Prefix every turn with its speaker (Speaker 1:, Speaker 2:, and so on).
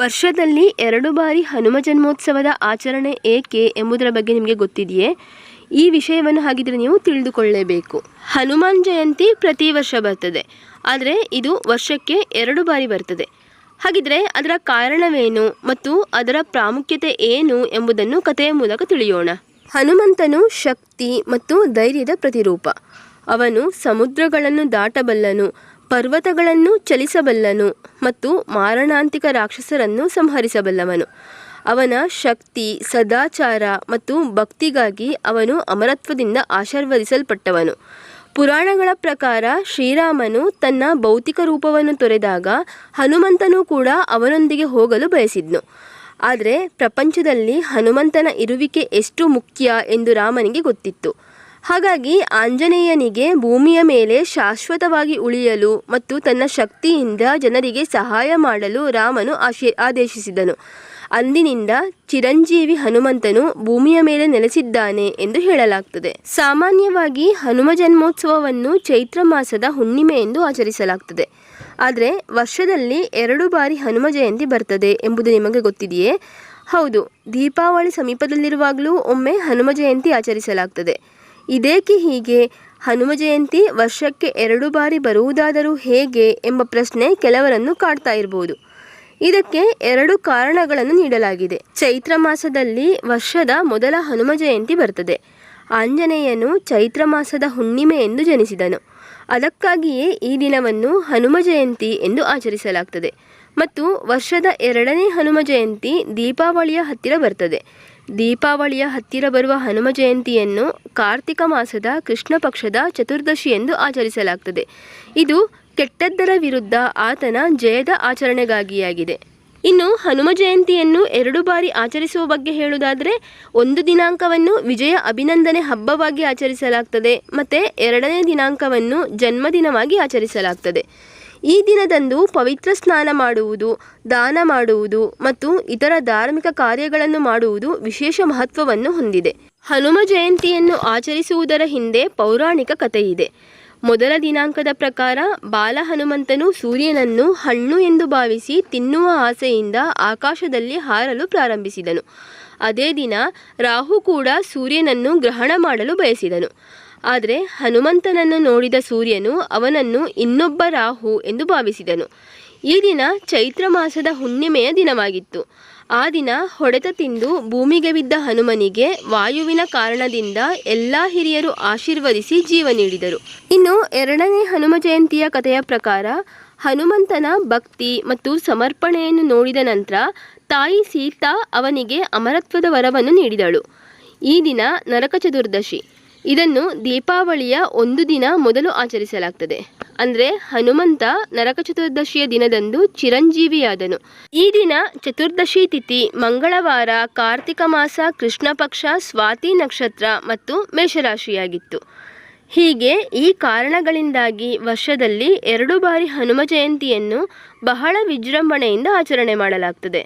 Speaker 1: ವರ್ಷದಲ್ಲಿ ಎರಡು ಬಾರಿ ಹನುಮ ಜನ್ಮೋತ್ಸವದ ಆಚರಣೆ ಏಕೆ ಎಂಬುದರ ಬಗ್ಗೆ ನಿಮಗೆ ಗೊತ್ತಿದೆಯೇ? ಈ ವಿಷಯವನ್ನು ಹಾಗಿದ್ರೆ ನೀವು ತಿಳಿದುಕೊಳ್ಳಲೇಬೇಕು ಹನುಮಾನ್ ಜಯಂತಿ ಪ್ರತಿ ವರ್ಷ ಬರ್ತದೆ. ಆದರೆ ಇದು ವರ್ಷಕ್ಕೆ ಎರಡು ಬಾರಿ ಬರ್ತದೆ. ಹಾಗಿದ್ರೆ ಅದರ ಕಾರಣವೇನು ಮತ್ತು ಅದರ ಪ್ರಾಮುಖ್ಯತೆ ಏನು ಎಂಬುದನ್ನು ಕಥೆಯ ಮೂಲಕ ತಿಳಿಯೋಣ. ಹನುಮಂತನು ಶಕ್ತಿ ಮತ್ತು ಧೈರ್ಯದ ಪ್ರತಿರೂಪ. ಅವನು ಸಮುದ್ರಗಳನ್ನು ದಾಟಬಲ್ಲನು. ಪರ್ವತಗಳನ್ನು ಚಲಿಸಬಲ್ಲನು ಮತ್ತು ಮಾರಣಾಂತಿಕ ರಾಕ್ಷಸರನ್ನು ಸಂಹರಿಸಬಲ್ಲವನು. ಅವನ ಶಕ್ತಿ, ಸದಾಚಾರ ಮತ್ತು ಭಕ್ತಿಗಾಗಿ ಅವನು ಅಮರತ್ವದಿಂದ ಆಶೀರ್ವದಿಸಲ್ಪಟ್ಟವನು. ಪುರಾಣಗಳ ಪ್ರಕಾರ ಶ್ರೀರಾಮನು ತನ್ನ ಭೌತಿಕ ರೂಪವನ್ನು ತೊರೆದಾಗ ಹನುಮಂತನೂ ಕೂಡ ಅವನೊಂದಿಗೆ ಹೋಗಲು ಬಯಸಿದ್ನು. ಆದರೆ ಪ್ರಪಂಚದಲ್ಲಿ ಹನುಮಂತನ ಇರುವಿಕೆ ಎಷ್ಟು ಮುಖ್ಯ ಎಂದು ರಾಮನಿಗೆ ಗೊತ್ತಿತ್ತು. ಹಾಗಾಗಿ ಆಂಜನೇಯನಿಗೆ ಭೂಮಿಯ ಮೇಲೆ ಶಾಶ್ವತವಾಗಿ ಉಳಿಯಲು ಮತ್ತು ತನ್ನ ಶಕ್ತಿಯಿಂದ ಜನರಿಗೆ ಸಹಾಯ ಮಾಡಲು ರಾಮನು ಆಶಿ, ಆದೇಶಿಸಿದನು. ಅಂದಿನಿಂದ ಚಿರಂಜೀವಿ ಹನುಮಂತನು ಭೂಮಿಯ ಮೇಲೆ ನೆಲೆಸಿದ್ದಾನೆ ಎಂದು ಹೇಳಲಾಗ್ತದೆ. ಸಾಮಾನ್ಯವಾಗಿ ಹನುಮ ಜನ್ಮೋತ್ಸವವನ್ನು ಚೈತ್ರ ಮಾಸದ ಹುಣ್ಣಿಮೆ ಎಂದು ಆಚರಿಸಲಾಗ್ತದೆ. ಆದರೆ ವರ್ಷದಲ್ಲಿ ಎರಡು ಬಾರಿ ಹನುಮ ಜಯಂತಿ ಬರ್ತದೆ ಎಂಬುದು ನಿಮಗೆ ಗೊತ್ತಿದೆಯೇ? ಹೌದು, ದೀಪಾವಳಿ ಸಮೀಪದಲ್ಲಿರುವಾಗಲೂ ಒಮ್ಮೆ ಹನುಮ ಜಯಂತಿ ಆಚರಿಸಲಾಗ್ತದೆ. ಇದೇಕೆ ಹೀಗೆ ಹನುಮ ಜಯಂತಿ ವರ್ಷಕ್ಕೆ ಎರಡು ಬಾರಿ ಬರುವುದಾದರೂ ಹೇಗೆ ಎಂಬ ಪ್ರಶ್ನೆ ಕೆಲವರನ್ನು ಕಾಡ್ತಾ ಇರಬಹುದು ಇದಕ್ಕೆ ಎರಡು ಕಾರಣಗಳನ್ನು ನೀಡಲಾಗಿದೆ. ಚೈತ್ರ ಮಾಸದಲ್ಲಿ ವರ್ಷದ ಮೊದಲ ಹನುಮ ಜಯಂತಿ ಬರ್ತದೆ. ಆಂಜನೇಯನು ಚೈತ್ರ ಮಾಸದ ಹುಣ್ಣಿಮೆ ಎಂದು ಜನಿಸಿದನು. ಅದಕ್ಕಾಗಿಯೇ ಈ ದಿನವನ್ನು ಹನುಮ ಜಯಂತಿ ಎಂದು ಆಚರಿಸಲಾಗ್ತದೆ. ಮತ್ತು ವರ್ಷದ ಎರಡನೇ ಹನುಮ ಜಯಂತಿ ದೀಪಾವಳಿಯ ಹತ್ತಿರ ಬರ್ತದೆ. ದೀಪಾವಳಿಯ ಹತ್ತಿರ ಬರುವ ಹನುಮ ಜಯಂತಿಯನ್ನು ಕಾರ್ತಿಕ ಮಾಸದ ಕೃಷ್ಣ ಪಕ್ಷದ ಚತುರ್ದಶಿ ಎಂದು ಆಚರಿಸಲಾಗ್ತದೆ. ಇದು ಕೆಟ್ಟದ್ದರ ವಿರುದ್ಧ ಆತನ ಜಯದ ಆಚರಣೆಗಾಗಿಯಾಗಿದೆ. ಇನ್ನು ಹನುಮ ಜಯಂತಿಯನ್ನು ಎರಡು ಬಾರಿ ಆಚರಿಸುವ ಬಗ್ಗೆ ಹೇಳುವುದಾದರೆ, ಒಂದು ದಿನಾಂಕವನ್ನು ವಿಜಯ ಅಭಿನಂದನೆ ಹಬ್ಬವಾಗಿ ಆಚರಿಸಲಾಗ್ತದೆ ಮತ್ತು ಎರಡನೇ ದಿನಾಂಕವನ್ನು ಜನ್ಮದಿನವಾಗಿ ಆಚರಿಸಲಾಗ್ತದೆ. ಈ ದಿನದಂದು ಪವಿತ್ರ ಸ್ನಾನ ಮಾಡುವುದು, ದಾನ ಮಾಡುವುದು ಮತ್ತು ಇತರ ಧಾರ್ಮಿಕ ಕಾರ್ಯಗಳನ್ನು ಮಾಡುವುದು ವಿಶೇಷ ಮಹತ್ವವನ್ನು ಹೊಂದಿದೆ. ಹನುಮ ಜಯಂತಿಯನ್ನು ಆಚರಿಸುವುದರ ಹಿಂದೆ ಪೌರಾಣಿಕ ಕಥೆಯಿದೆ. ಮೊದಲ ದಿನಾಂಕದ ಪ್ರಕಾರ ಬಾಲ ಹನುಮಂತನು ಸೂರ್ಯನನ್ನು ಹಣ್ಣು ಎಂದು ಭಾವಿಸಿ ತಿನ್ನುವ ಆಸೆಯಿಂದ ಆಕಾಶದಲ್ಲಿ ಹಾರಲು ಪ್ರಾರಂಭಿಸಿದನು. ಅದೇ ದಿನ ರಾಹು ಕೂಡ ಸೂರ್ಯನನ್ನು ಗ್ರಹಣ ಮಾಡಲು ಬಯಸಿದನು. ಆದರೆ ಹನುಮಂತನನ್ನು ನೋಡಿದ ಸೂರ್ಯನು ಅವನನ್ನು ಇನ್ನೊಬ್ಬ ರಾಹು ಎಂದು ಭಾವಿಸಿದನು. ಈ ದಿನ ಚೈತ್ರ ಮಾಸದ ಹುಣ್ಣಿಮೆಯ ದಿನವಾಗಿತ್ತು. ಆ ದಿನ ಹೊಡೆತ ತಿಂದು ಭೂಮಿಗೆ ಬಿದ್ದ ಹನುಮನಿಗೆ ವಾಯುವಿನ ಕಾರಣದಿಂದ ಎಲ್ಲ ಹಿರಿಯರು ಆಶೀರ್ವದಿಸಿ ಜೀವ ನೀಡಿದರು. ಇನ್ನು ಎರಡನೇ ಹನುಮ ಜಯಂತಿಯ ಕಥೆಯ ಪ್ರಕಾರ ಹನುಮಂತನ ಭಕ್ತಿ ಮತ್ತು ಸಮರ್ಪಣೆಯನ್ನು ನೋಡಿದ ನಂತರ ತಾಯಿ ಸೀತಾ ಅವನಿಗೆ ಅಮರತ್ವದ ವರವನ್ನು ನೀಡಿದಳು. ಈ ದಿನ ನರಕ ಚತುರ್ದಶಿ. ಇದನ್ನು ದೀಪಾವಳಿಯ ಒಂದು ದಿನ ಮೊದಲು ಆಚರಿಸಲಾಗ್ತದೆ. ಅಂದರೆ ಹನುಮಂತ ನರಕ ಚತುರ್ದಶಿಯ ದಿನದಂದು ಚಿರಂಜೀವಿಯಾದನು. ಈ ದಿನ ಚತುರ್ದಶಿ ತಿಥಿ ಮಂಗಳವಾರ, ಕಾರ್ತಿಕ ಮಾಸ, ಕೃಷ್ಣ ಪಕ್ಷ, ಸ್ವಾತಿ ನಕ್ಷತ್ರ ಮತ್ತು ಮೇಷರಾಶಿಯಾಗಿತ್ತು. ಹೀಗೆ ಈ ಕಾರಣಗಳಿಂದಾಗಿ ವರ್ಷದಲ್ಲಿ ಎರಡು ಬಾರಿ ಹನುಮ ಜಯಂತಿಯನ್ನು ಬಹಳ ವಿಜೃಂಭಣೆಯಿಂದ ಆಚರಣೆ ಮಾಡಲಾಗ್ತದೆ.